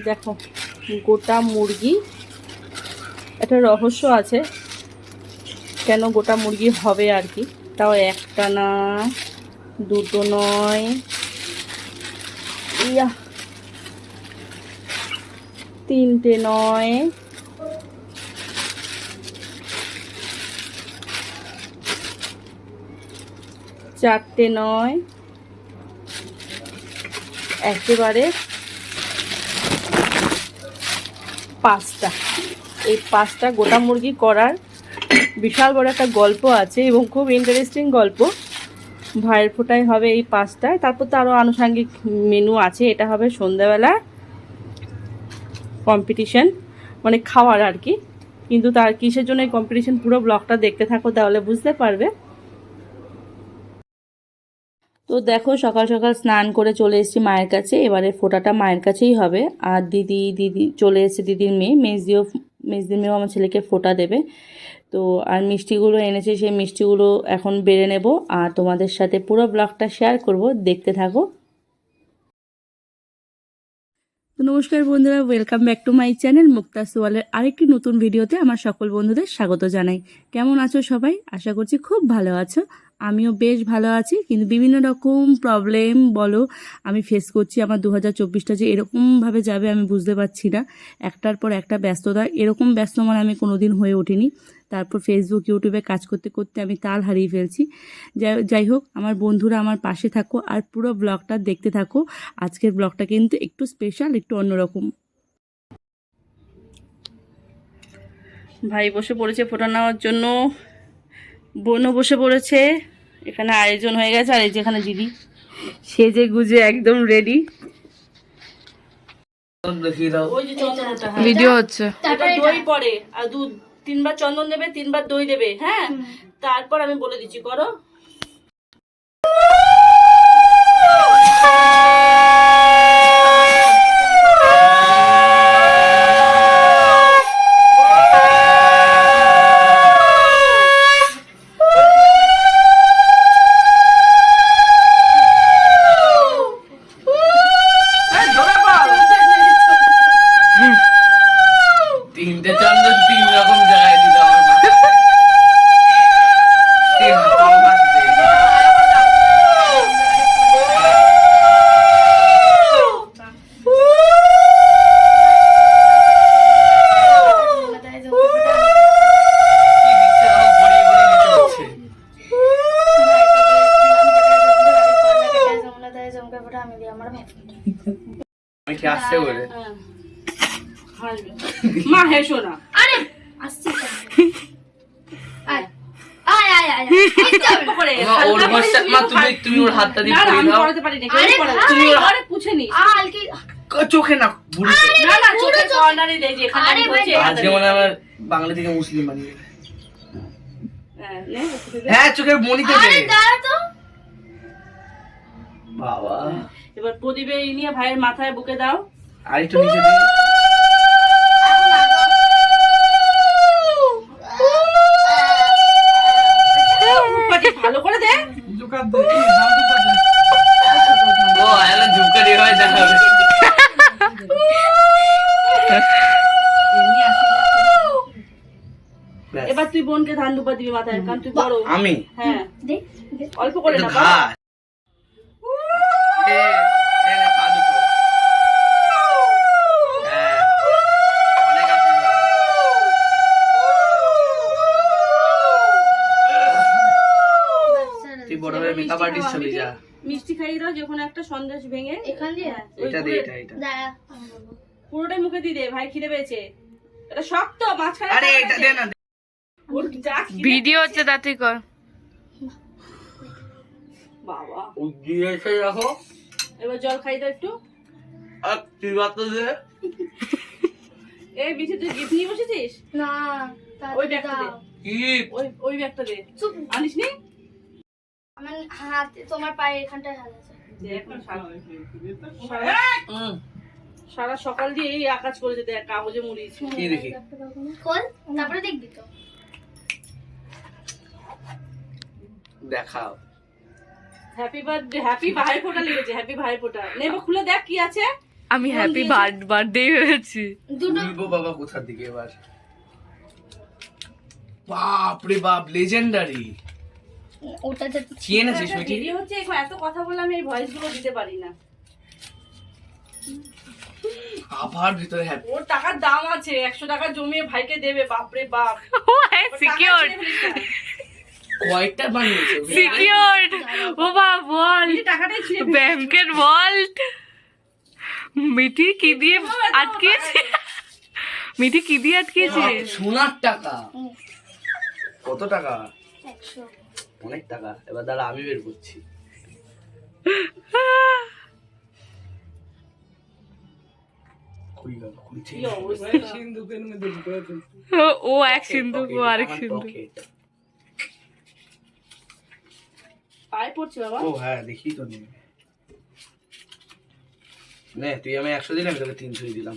দেখো, গোটা মুরগি, একটা রহস্য আছে, কেন গোটা মুরগি হবে আর কি? তাও একটা না, দুটো নয়। ইয়া, তিনটে নয়। চারটে নয়। একেবারে পাঁচটা। এই পাঁচটা গোটা মুরগি করার বিশাল বড় একটা গল্প আছে এবং খুব ইন্টারেস্টিং গল্প। ভাইয়ের ফোটাই হবে এই পাঁচটায় তারপর তো আরও আনুষাঙ্গিক মেনু আছে। এটা হবে সন্ধ্যাবেলা কম্পিটিশন মানে খাওয়ার আর কি। কিন্তু তার কিসের জন্য এই কম্পিটিশন পুরো ব্লগটা দেখতে থাকো, তাহলে বুঝতে পারবে। তো দেখো সকাল সকাল স্নান করে চলে এসেছি মায়ের কাছে, এবারে ফোটাটা মায়ের কাছেই হবে। আর দিদি দিদি চলে এসেছে দিদির মেয়ে, মেজদিও, মেজদির মেয়েও আমার ছেলেকে ফোটা দেবে। তো আর মিষ্টিগুলো এনেছে, সেই মিষ্টিগুলো এখন বেড়ে নেব। আর তোমাদের সাথে পুরো ব্লগটা শেয়ার করব, দেখতে থাকো। তো নমস্কার বন্ধুরা, welcome back to my channel Mukta সোয়ালের আরেকটি নতুন ভিডিওতে আমার সকল বন্ধুদের স্বাগত জানাই। কেমন আছো সবাই? আশা করছি খুব ভালো আছো। আমিও বেশ ভালো আছি, কিন্তু বিভিন্ন রকম প্রবলেম বলো, আমি ফেস করছি আমার দু হাজার চব্বিশটা যে এরকমভাবে যাবে আমি বুঝতে পারছি না। একটার পর একটা ব্যস্ততা, এরকম ব্যস্ত মানে আমি কোনোদিন হয়ে ওঠিনি। তারপর ফেসবুক ইউটিউবে কাজ করতে করতে আমি তাল হারিয়ে ফেলছি। যাই হোক, আমার বন্ধুরা আমার পাশে থাকো আর পুরো ব্লগটা দেখতে থাকো। আজকের ব্লগটা কিন্তু একটু স্পেশাল একটু অন্যরকম। ভাই বসে পড়েছে ফোটা নেওয়ার জন্য, বোনও বসে পড়েছে। এখানে আয়োজন হয়ে গেছে আর এই যেখানে দিদি। সেজে গুজে একদম রেডি ওই যে চন্দনটা হ্যাঁ। ভিডিও হচ্ছে। দই পড়ে আর দু তিনবার চন্দন দেবে তিনবার দই দেবে হ্যাঁ? তারপর আমি বলে দিচ্ছি করো। কি আসছে বলে। হ্যাঁ। মা হেসো না। অল্প করে, মা, তুমি ওর হাতটা দিয়ে আরে পরায়। তুমি ওর হাতে পুছে নিস। চোখে না না, না, চোখের corner দেয় যে, এখানে আমি আরে বলছি, ভাই, এখানে আজকে মনে আমার বাংলা থেকে মুসলিম বানিয়ে হ্যাঁ, নে, পুছে দে। হ্যাঁ চোখের মনিতে বাবা। এবার প্রদীপে এই নিয়ে ভাইয়ের মাথায় বুকে দাও। আর একটু নিচে ভালো করে দে। ও এলা ঝুঁকারি হয়ে যাবে। এবার তুই বোনকে ধান দুপা দিবি মাথায় কারণ তুই বড়। আমি? হ্যাঁ। অল্প করে না বাবা। ঘাস এ, এ নে, পা দুটো। হ্যাঁ, অনেক আশীর্বাদ। তুই হয়ে মিষ্টি খাইয়ে দাও যে কোনো একটা সন্দেশ ভেঙে এখান দিয়ে? ওই এটা দে পুরো- এটা এটা। দাঁড়া। পুরোটাই মুখে দিয়ে দে ভাই খিদে পেয়েছে। এটা শক্ত মাঝখানে আরে এটা দে না দে। ওর যা খিদে ভিডিও হচ্ছে তাতে কর। বাবা। ও দিয়েছে দেখো। এবার জল খাই দাও একটু। আর তুই বাত দে এই বিছে তুই গিফট নিয়ে বসেছিস? না ওই ব্যাগটা দে। কি ওই ওই ব্যাগটা দে। চুপ। আনিস নি আমার হাত তোমার পায়ে এখানটায় হাত আছে। সারা- সকাল দিয়ে এই আকাজ করেছে দেখ কাগজে মুড়িয়েছে কি দেখি? খোল তারপরে দেখবি তো। দেখাও। হ্যাপি বার্থডে হ্যাপি ভাই ফোটা লিখেছে হ্যাপি ভাই ফোটা নে খুলে দেখ কি আছে। আমি হ্যাপি বার্থডে হয়েছি। দুটো বলব বাবা কোথার দিকে এবার? বাপ রে বাপ লেজেন্ডারি ওটা যাতে কি এনেছিস মিঠি? ভিডিও হচ্ছে এখন এত কথা বলে আমি এই ভয়েসগুলো দিতে পারি না। আবার ভিতরে হ্যাপি ওর টাকার দাম আছে একশো টাকা জমিয়ে ভাইকে দেবে বাপরে বাপ। সিকিউর কয়েকটা বানিয়েছে সিকিউরড ও বা বল। টাকাটাই ছিঁড়ে ব্যাংকের ভল্ট মিঠি কি দিয়ে আটকেছে মিঠি কি দিয়ে আটকেছে সোনার টাকা। কত টাকা? একশো। অনেক টাকা এবার দাঁড়া আমি বের করছি? ও- ও এক সিন্ধুক ও আরেক সিন্ধুক পায়ে পড়ছে বাবা। ও হ্যাঁ দেখি তো নেই নে তুই আমি একশো দিলাম তোকে তিনশোই দিলাম।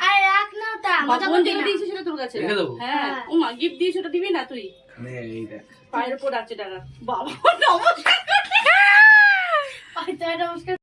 আরে রাখ না ওটা মজা বাবন করবি যেটা না। দিয়েছে সেটা তোর কাছে? রেখে দেবো? হ্যাঁ। ও মা গিফট ওটা দিবি না তুই? নে এই দেখ। পায়ের উপর আছে টাকা বাবা নমস্কার। নমস্কার।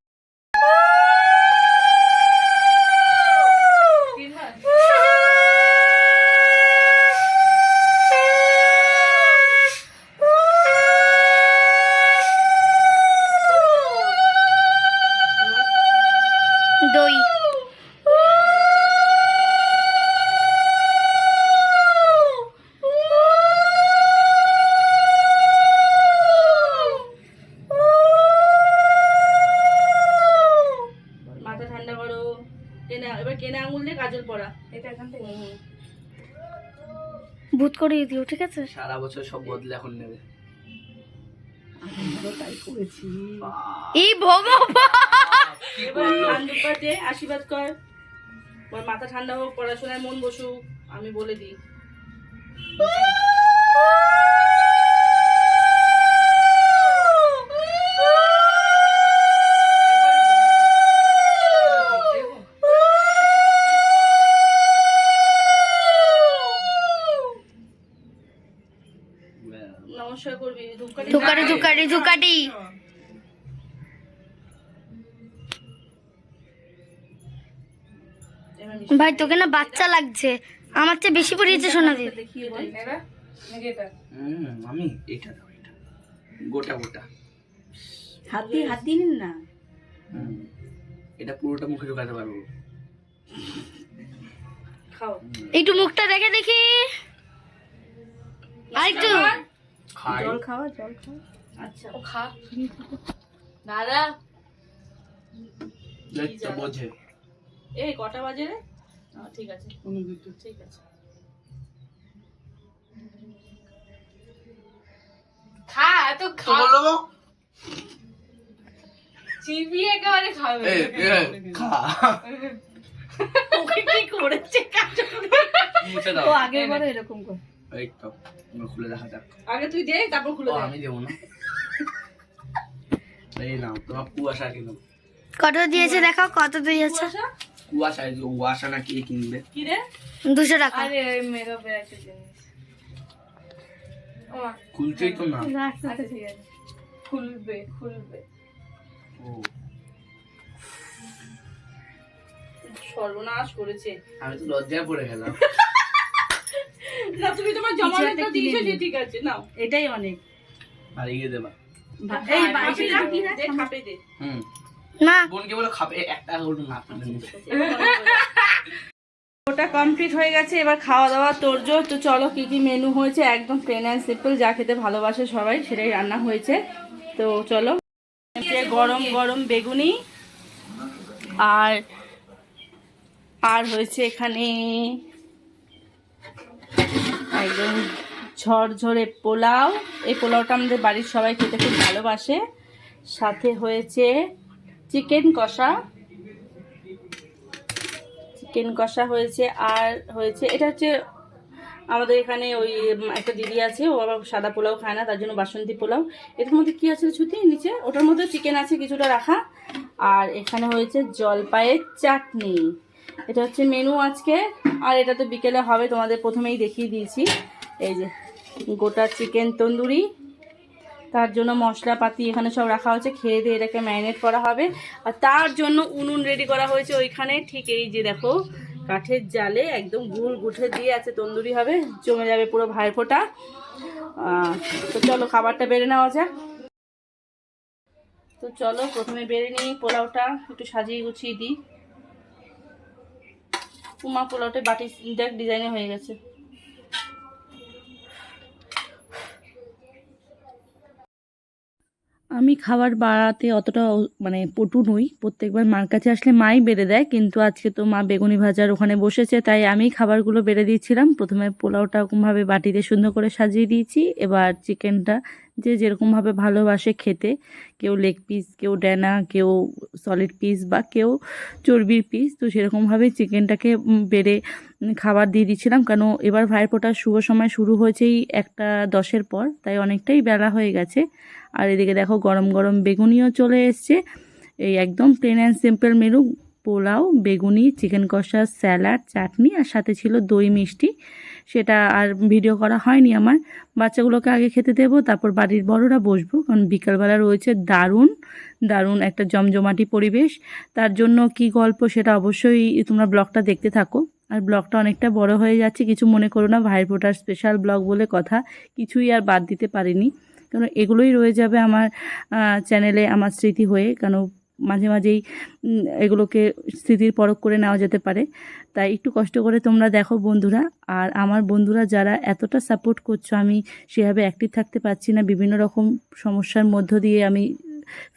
মাথা ঠান্ডা করো কেনে এবার কেনে আঙুল দিয়ে কাজল পড়া এটা এখান থেকে? ভূত করিয়ে দিও ঠিক আছে? সারা বছর সব বদলে এখন নেবে। এই ভগবান! আশীর্বাদ কর। ওর মাথা ঠান্ডা হোক পড়াশোনায় মন বসুক আমি বলে দিই। নমস্কার করবি ধূপকাঠি ধুকাটি ধুকাটি ধুকাটি ভাই তোকে না বাচ্চা লাগছে। আমার চেয়ে বেশি পড়িয়েছে সোনা দিয়ে দেখিয়ে বল। হুম আমি এটা দাও এটা। গোটা গোটা। হাত দিয়ে হাত দিয়ে নিন না। এটা পুরোটা মুখে ঢোকাতে পারব। খাও। একটু মুখটা দেখে দেখি। আরেকটু। খাই। জল খাওয়া জল খাওয়া আচ্ছা ও খা। দাদা। দেখ তো বোঝে এই কটা বাজে রে? ঠিক আছে। ঠিক আছে। খা এত তো খা। বলো চিবিয়ে একেবারে খাবে। এ, এ, খা। ওকে কি করেছে কাজল? ও আগের এরকম কর। এই তো খুলে দেখা যাক। আগে তুই দে তারপর খুলে দে আমি দেবো না। এই নাও তোমার কুয়াশা কিনো কত দিয়েছে দেখো কত দিয়েছে? কুয়াশা? কুয়াশা না কি কিনবে? কি রে? দুশো টাকা। আরে একটা জিনিস। খুলছেই তো না। আচ্ছা ঠিক আছে। খুলবে খুলবে। ও। সর্বনাশ করেছে। আমি তো লজ্জায় পড়ে গেলাম। না তুমি তোমার জমানোটা দিয়েছ যে ঠিক আছে নাও। এটাই অনেক। হারিয়ে দেবা এই বাইশে রাখ দে খাপে দে হুম। না। বোনকে বলে খাবে একটা হলো না ওটা কমপ্লিট হয়ে গেছে এবার খাওয়া দাওয়া তোরজোর তো চলো কি কি মেনু হয়েছে? একদম প্লেন অ্যান্ড সিম্পল যা খেতে ভালোবাসে সবাই সেটাই রান্না হয়েছে। তো চলো গরম গরম বেগুনি। আর আর হয়েছে এখানে একদম ঝরঝরে পোলাও। এই পোলাওটা আমাদের বাড়ির সবাই খেতে খুব ভালোবাসে। সাথে হয়েছে চিকেন কষা। চিকেন কষা হয়েছে আর হয়েছে, এটা হচ্ছে আমাদের এখানে ওই একটা দিদি আছে, ও আবার সাদা পোলাও খায় না, তার জন্য বাসন্তী পোলাও। এটার মধ্যে কি আছে ছুটি নিচে? ওটার মধ্যে চিকেন আছে কিছুটা রাখা। আর এখানে হয়েছে জলপাইয়ের চাটনি। এটা হচ্ছে মেনু আজকে। আর এটা তো বিকেলে হবে, তোমাদের প্রথমেই দেখিয়ে দিয়েছি। এই যে, গোটা চিকেন তন্দুরি, তার জন্য মশলাপাতি এখানে সব রাখা হয়েছে। খেয়ে দিয়ে এটাকে ম্যারিনেট করা হবে। আর তার জন্য উনুন রেডি করা হয়েছে ওইখানে। ঠিক এই যে দেখো, কাঠের জালে একদম গুড় গুঠে দিয়ে আছে তন্দুরি হবে। জমে যাবে পুরো ভাইফোঁটা। তো চলো খাবারটা বেড়ে নেওয়া যাক। তো চলো প্রথমে বেড়ে নিই পোলাওটা। একটু সাজিয়ে গুছিয়ে দিই। উমা পোলাওটা বাটি দেখ ডিজাইনে হয়ে গেছে। আমি খাবার বাড়াতে অতটা মানে পটু নই। প্রত্যেকবার মার কাছে আসলে মাই বেড়ে দেয়, কিন্তু আজকে তো মা বেগুনি ভাজার ওখানে বসেছে, তাই আমি খাবারগুলো বেড়ে দিয়েছিলাম। প্রথমে পোলাওটা ওরকমভাবে বাটিতে সুন্দর করে সাজিয়ে দিয়েছি, এবার চিকেনটা যে যেরকমভাবে ভালোবাসে খেতে, কেউ লেগ পিস কেউ ডেনা, কেউ সলিড পিস বা কেউ চর্বির পিস তো সেরকমভাবে চিকেনটাকে বেড়ে খাবার দিয়ে দিচ্ছিলাম। কেন, এবার ভাইফোঁটার শুভ সময় শুরু হয়েছেই একটা দশের পর, তাই অনেকটাই বেলা হয়ে গেছে। আর এদিকে দেখো গরম গরম বেগুনিও চলে এসছে। এই একদম plain and simple menu pulao, বেগুনি চিকেন কষা স্যালাড চাটনি আর সাথে ছিল দই মিষ্টি। সেটা আর ভিডিও করা হয়নি আমার। বাচ্চাগুলোকে আগে খেতে দেবো, তারপর বাড়ির বড়রা বসবো। কারণ বিকালবেলা রয়েছে দারুণ দারুণ একটা জমজমাটি পরিবেশ। তার জন্য কি গল্প সেটা অবশ্যই তোমরা ব্লগটা দেখতে থাকো। আর ব্লগটা অনেকটা বড় হয়ে যাচ্ছে, কিছু মনে করো না, ভাইয়ের ফোটার স্পেশাল ব্লগ বলে কথা। কিছুই আর বাদ দিতে পারিনি। কারণ এগুলোই রয়ে যাবে আমার চ্যানেলে আমার স্মৃতি হয়ে। কেন মাঝে মাঝেই এগুলোকে স্মৃতির পরখ করে নেওয়া যেতে পারে। তাই একটু কষ্ট করে তোমরা দেখো বন্ধুরা। আর আমার বন্ধুরা যারা এতটা সাপোর্ট করছ, আমি সেভাবে অ্যাক্টিভ থাকতে পারছি না। বিভিন্ন রকম সমস্যার মধ্য দিয়ে আমি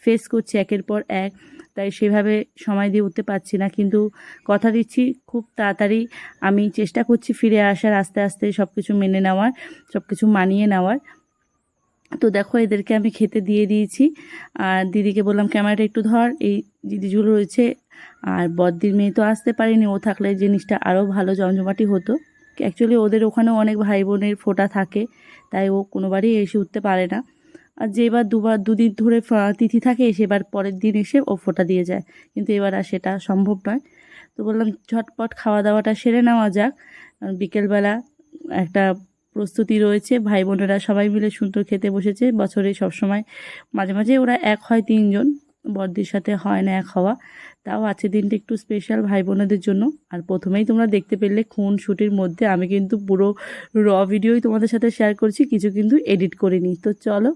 ফেস করছি একের পর এক। তাই সেভাবে সময় দিয়ে উঠতে পারছি না। কিন্তু কথা দিচ্ছি, খুব তাড়াতাড়ি আমি চেষ্টা করছি ফিরে আসার, আস্তে আস্তে সব কিছু মেনে নেওয়ার সব কিছু মানিয়ে নেওয়ার। তো দেখো এদেরকে আমি খেতে দিয়ে দিয়েছি। আর দিদিকে বললাম, ক্যামেরাটা একটু ধর, এই দিদিগুলো রয়েছে। আর বদ্দির মেয়ে তো আসতে পারেনি, ও থাকলে জিনিসটা আরও ভালো জমজমাটি হতো। অ্যাকচুয়ালি ওদের ওখানেও অনেক ভাই বোনের ফোটা থাকে, তাই ও কোনোবারই এসে উঠতে পারে না। আর যেবার দুবার, দুদিন ধরে তিথি থাকে সেবার পরের দিন এসে ও ফোটা দিয়ে যায়। কিন্তু এবার আর সেটা সম্ভব নয়। তো বললাম, ঝটপট খাওয়া দাওয়াটা সেরে নেওয়া যাক। বিকেলবেলা একটা প্রস্তুতি রয়েছে। ভাই বোনেরা সবাই মিলে সুন্দর খেতে বসেছে। বছরে সবসময় মাঝে মাঝে ওরা এক হয় তিনজন। বর্দির সাথে হয় না এক হওয়া। তাও আছে দিনটা একটু স্পেশাল ভাই বোনদের জন্য। আর প্রথমেই তোমরা দেখতে পেলে খুন শুটির মধ্যে আমি কিন্তু পুরো র ভিডিওই তোমাদের সাথে শেয়ার করছি। কিছু কিন্তু এডিট করিনি। তো চলো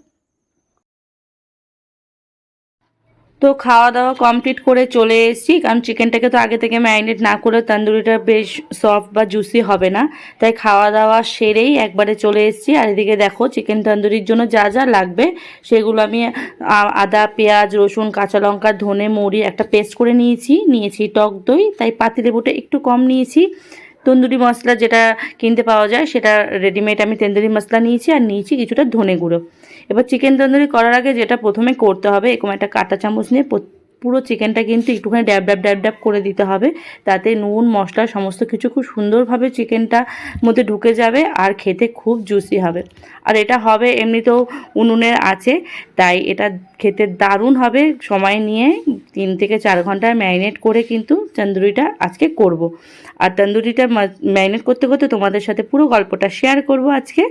তো খাওয়া দাওয়া কমপ্লিট করে চলে এসেছি। কারণ চিকেনটাকে তো আগে থেকে ম্যারিনেট না করলে তন্দুরিটা বেশ সফট বা জুসি হবে না। তাই খাওয়া দাওয়া সেরেই একবারে চলে এসেছি। আর এদিকে দেখো চিকেন তন্দুরির জন্য যা যা লাগবে, সেগুলো আমি আদা, পেঁয়াজ, রসুন, কাঁচা লঙ্কা, ধনে, মুড়ি একটা পেস্ট করে নিয়েছি। নিয়েছি টক দই, তাই পাতিলেবুটা একটু কম নিয়েছি। তন্দুরি মশলা যেটা কিনতে পাওয়া যায়, সেটা রেডিমেড আমি তন্দুরি মশলা নিয়েছি। আর নিয়েছি কিছুটা ধনে গুঁড়ো। এবার চিকেন তন্দুরি করার আগে যেটা প্রথমে করতে হবে, এরকম একটা কাঁটা চামচ নিয়ে পুরো চিকেনটা কিন্তু একটুখানি ড্যাব ড্যাব ড্যাব ড্যাব করে দিতে হবে। তাতে নুন, মশলা, সমস্ত কিছু খুব সুন্দরভাবে চিকেনটা মধ্যে ঢুকে যাবে আর খেতে খুব জুসি হবে। আর এটা হবে, এমনিতেও উনুনের আছে, তাই এটা খেতে দারুণ হবে। সময় নিয়ে তিন থেকে চার ঘণ্টা ম্যারিনেট করে কিন্তু তন্দুরিটা আজকে করব। আর তন্দুরিটা ম্যারিনেট করতে করতে তোমাদের সাথে পুরো গল্পটা শেয়ার করব আজকে।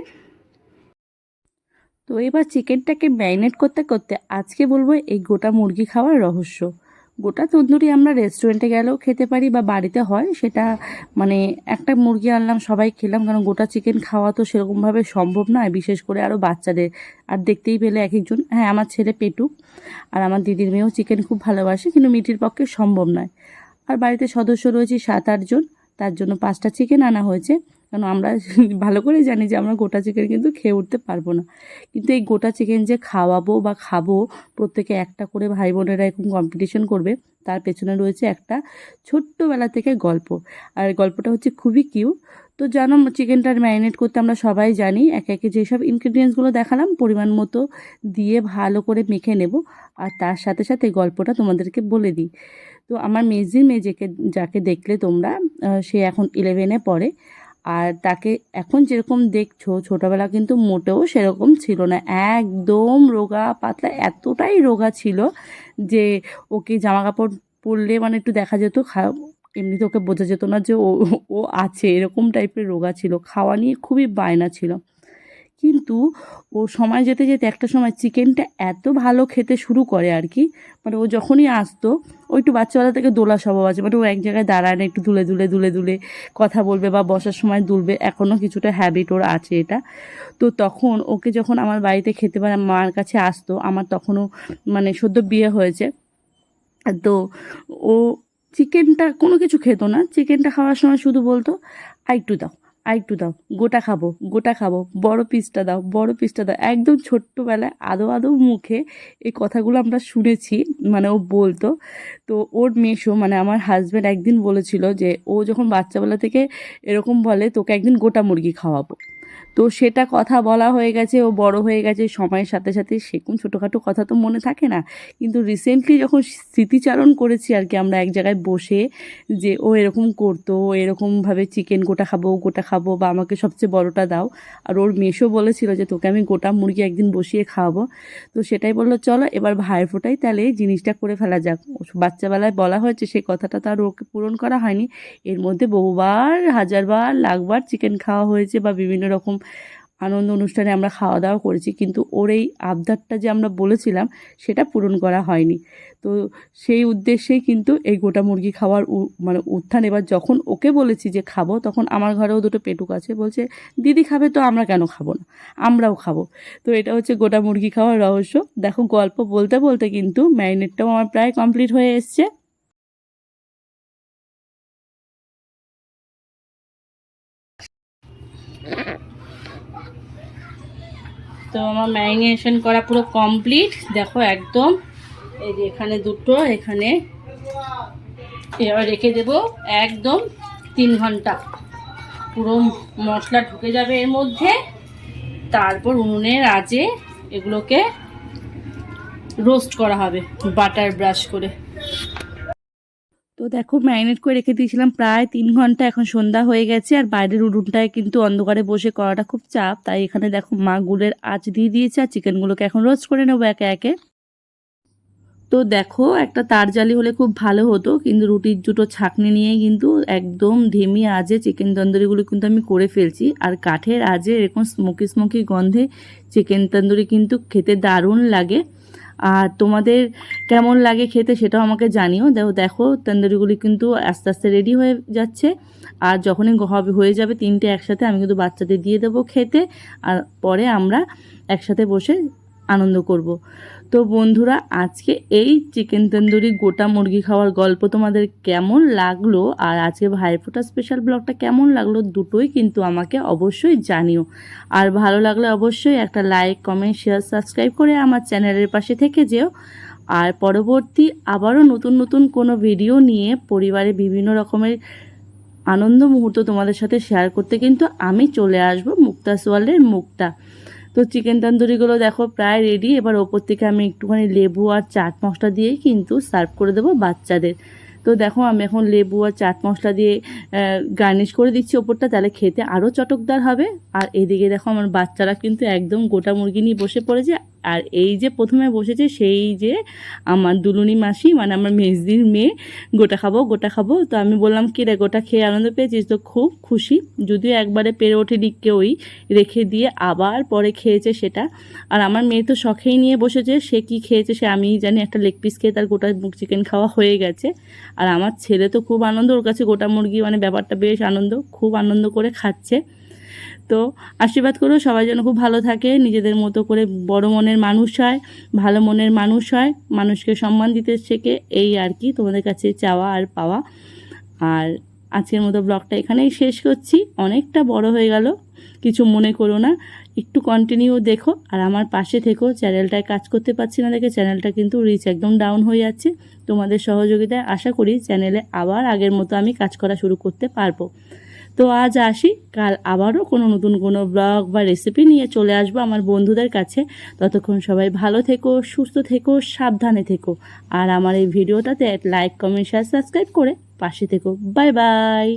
তো এবার চিকেনটাকে ম্যারিনেট করতে করতে আজকে বলব এই গোটা মুরগি খাওয়ার রহস্য। গোটা তন্দুরি আমরা রেস্টুরেন্টে গেলেও খেতে পারি বা বাড়িতে হয়, সেটা মানে একটা মুরগি আনলাম, সবাই খেলাম, কারণ গোটা চিকেন খাওয়া তো সেরকমভাবে সম্ভব নয়, বিশেষ করে আরও বাচ্চাদের। আর দেখতেই পেলে এক একজন হ্যাঁ আমার ছেলে পেটু, আর আমার দিদির মেয়েও চিকেন খুব ভালোবাসে, কিন্তু মিটির পক্ষে সম্ভব নয়। আর বাড়িতে সদস্য রয়েছে সাত আটজন, তার জন্য পাঁচটা চিকেন আনা হয়েছে। কারণ আমরা ভালো করে জানি যে আমরা গোটা চিকেন কিন্তু খেয়ে উঠতে পারব না। কিন্তু এই গোটা চিকেন যে খাওয়াবো বা খাব, প্রত্যেকে একটা করে ভাই বোনেরা এরকম কম্পিটিশন করবে, তার পেছনে রয়েছে একটা ছোট্টবেলা থেকে গল্প। আর গল্পটা হচ্ছে খুবই কিউ তো জানো চিকেনটা ম্যারিনেট করতে আমরা সবাই জানি, একে একে যেসব ইনগ্রিডিয়েন্টসগুলো দেখালাম, পরিমাণ মতো দিয়ে ভালো করে মেখে নেব। আর তার সাথে সাথে গল্পটা তোমাদেরকে বলে দিই। তো আমার মেজির মেজেকে যাকে দেখলে তোমরা সে এখন ইলেভেনে পড়ে। আর তাকে এখন যেরকম দেখছ, ছোটোবেলা কিন্তু মোটেও সেরকম ছিল না। একদম রোগা, পাতলা, এতটাই রোগা ছিল যে ওকে জামা কাপড় পরলে মানে একটু দেখা যেত এমনিতে ওকে বোঝা যেত না যে ও ও আছে, এরকম টাইপের রোগা ছিল। খাওয়া নিয়ে খুবই বায়না ছিল। কিন্তু ও সময় যেতে যেতে একটা সময় চিকেনটা এত ভালো খেতে শুরু করে আর কি মানে ও যখনই আসতো, ও একটু বাচ্চাবেলা থেকে দোলা স্বভাব আছে মানে ও এক জায়গায় দাঁড়ায় না, একটু দুলে দুলে দুলে দুলে কথা বলবে বা বসার সময় দুলবে এখনও কিছুটা হ্যাবিট ওর আছে এটা। তো তখন ওকে যখন আমার বাড়িতে খেতে পারে মার কাছে আসতো, আমার তখনও মানে সদ্য বিয়ে হয়েছে, তো ও চিকেনটা কোনো কিছু খেত না, চিকেনটা খাওয়ার সময় শুধু বলতো আইটু দাও। আইটু দাও, গোটা খাব গোটা খাব, বড় পিসটা দাও, বড় পিসটা দাও। একদম ছোট্টবেলায় আদো আদো মুখে এই কথাগুলো আমরা শুনেছি মানে ও বলতো। তো ওর মেশো মানে আমার হাজব্যান্ড একদিন বলেছিল যে, ও যখন বাচ্চাবেলা থেকে এরকম বলে, তোকে একদিন গোটা মুরগি খাওয়াবো। তো সেটা কথা বলা হয়ে গেছে, ও বড় হয়ে গেছে, সময়ের সাথে সাথে সেরকম ছোটোখাটো কথা তো মনে থাকে না। কিন্তু রিসেন্টলি যখন স্মৃতিচারণ করেছি আর কি, আমরা এক জায়গায় বসে যে ও এরকম করতো, ও এরকমভাবে চিকেন গোটা খাব গোটা খাব বা আমাকে সবচেয়ে বড়টা দাও। আর ওর মেশো বলেছিল যে তোকে আমি গোটা মুরগি একদিন বসিয়ে খাওয়াবো। তো সেটাই বলল, চলো এবার ভাইয়ের ফোটাই, তাহলে জিনিসটা করে ফেলা যাক। বাচ্চাবেলায় বলা হয়েছে সেই কথাটা তো আর ওকে পূরণ করা হয়নি। এর মধ্যে বহুবার, হাজারবার, লাখবার চিকেন খাওয়া হয়েছে বা বিভিন্ন রকম আনন্দ অনুষ্ঠানে আমরা খাওয়া দাওয়া করেছি। কিন্তু ওর এই আবদারটা যে আমরা বলেছিলাম, সেটা পূরণ করা হয়নি। তো সেই উদ্দেশ্যেই কিন্তু এই গোটা মুরগি খাওয়ার মানে উত্থান এবার যখন ওকে বলেছি যে খাব, তখন আমার ঘরেও দুটো পেটুক আছে। বলছে, দিদি খাবে তো, আমরা কেন খাব না? আমরাও খাব। তো এটা হচ্ছে গোটা মুরগি খাওয়ার রহস্য। দেখো, গল্প বলতে বলতে কিন্তু ম্যারিনেটটাও আমার প্রায় কমপ্লিট হয়ে এসছে। তো আমার ম্যারিনেশন করা পুরো কমপ্লিট। দেখো একদম। এই যে এখানে দুটো, এখানে এবার রেখে দেব একদম তিন ঘণ্টা। পুরো মশলা ঢুকে যাবে এর মধ্যে। তারপর উনুনের আজে এগুলোকে রোস্ট করা হবে বাটার ব্রাশ করে। তো দেখো, ম্যারিনেট করে রেখে দিয়েছিলাম প্রায় তিন ঘণ্টা, এখন সন্ধ্যা হয়ে গেছে আর বাইরের উডুনটায় কিন্তু অন্ধকারে বসে করাটা খুব চাপ। তাই এখানে দেখো, মা গুড়ের আঁচ দিয়ে দিয়েছে আর চিকেনগুলোকে এখন রোস্ট করে নেব একে একে। তো দেখো, একটা তার জালি হলে খুব ভালো হতো, কিন্তু রুটির দুটো ছাকনি নিয়ে কিন্তু একদম ঢেমি আজে চিকেন তন্দুরিগুলো কিন্তু আমি করে ফেলছি। আর কাঠের আজে এরকম স্মোকি স্মোকি গন্ধে চিকেন তন্দুরি কিন্তু খেতে দারুণ লাগে। আর তোমাদের কেমন লাগে খেতে সেটাও আমাকে জানিও। দেখো দেখো, তন্দুরিগুলি কিন্তু আস্তে আস্তে রেডি হয়ে যাচ্ছে। আর যখনই হবে, হয়ে যাবে তিনটে একসাথে আমি কিন্তু বাচ্চাদের দিয়ে দেবো খেতে। আর পরে আমরা একসাথে বসে আনন্দ করব। তো বন্ধুরা, আজকে এই চিকেন তন্দুরি গোটা মুরগি খাওয়ার গল্প তোমাদের কেমন লাগল আর আজকে ভাইফোঁটা স্পেশাল ব্লগটা কেমন লাগল দুটোই কিন্তু আমাকে অবশ্যই জানিও। আর ভালো লাগলে অবশ্যই একটা লাইক কমেন্ট শেয়ার সাবস্ক্রাইব করে আমার চ্যানেলের পাশে থেকে যেও। আর পরবর্তী আবারও নতুন নতুন কোনো ভিডিও নিয়ে পরিবারে বিভিন্ন রকমের আনন্দ মুহূর্ত তোমাদের সাথে শেয়ার করতে কিন্তু আমি চলে আসব মুক্তা সোয়ালের মুক্তা তো চিকেন তন্দুরিগুলো দেখো প্রায় রেডি এবার ওপর থেকে আমি একটুখানি লেবু আর চাট মশলা দিয়েই কিন্তু সার্ভ করে দেবো বাচ্চাদের। তো দেখো আমি এখন লেবু আর চাট মশলা দিয়ে গার্নিশ করে দিচ্ছি ওপরটা, তাহলে খেতে আরও চটকদার হবে। আর এদিকে দেখো আমার বাচ্চারা কিন্তু একদম গোটা মুরগি নিয়ে বসে পড়েছে। আর এই যে প্রথমে বসেছে সেই যে আমার দুলুনি মাসি মানে আমার মেজদির মেয়ে, গোটা খাব গোটা খাব। তো আমি বললাম, কি রে, গোটা খেয়ে আনন্দ পেয়েছিস? তো খুব খুশি। যদিও একবারে পেরে ওঠেনি কেউই, রেখে দিয়ে আবার পরে খেয়েছে সেটা। আর আমার মেয়ে তো শখেই নিয়ে বসেছে, সে কি খেয়েছে সে আমিই জানি। একটা লেগ পিস খেয়ে তার গোটা চিকেন খাওয়া হয়ে গেছে। আর আমার ছেলে তো খুব আনন্দ, ওর কাছে গোটা মুরগি মানে ব্যাপারটা বেশ আনন্দ, খুব আনন্দ করে খাচ্ছে। তো আশীর্বাদ করো, সবাই যেন খুব ভালো থাকে, নিজেদের মতো করে বড় মনের মানুষ হয়, ভালো মনের মানুষ হয়, মানুষকে সম্মান দিতে শেখে, এই আর কি তোমাদের কাছে চাওয়া আর পাওয়া। আর আজকের মতো ব্লগটা এখানেই শেষ করছি, অনেকটা বড় হয়ে গেল, কিছু মনে করো না, একটু কন্টিনিউ দেখো, আর আমার পাশে থেকো, চ্যানেলটায় কাজ করতে পারছি না দেখে চ্যানেলটা কিন্তু রিচ একদম ডাউন হয়ে যাচ্ছে। তোমাদের সহযোগিতায় আশা করি চ্যানেলে আবার আগের মতো আমি কাজ করা শুরু করতে পারব। তো আজ আসি, কাল আবারও কোনো নতুন কোনো ব্লগ বা রেসিপি নিয়ে চলে আসব আমার বন্ধুদের কাছে। ততক্ষণ সবাই ভালো থেকো, সুস্থ থেকো, সাবধানে থেকো। আর আমার এই ভিডিওটাতে লাইক কমেন্ট শেয়ার সাবস্ক্রাইব করে পাশে থেকো। Bye bye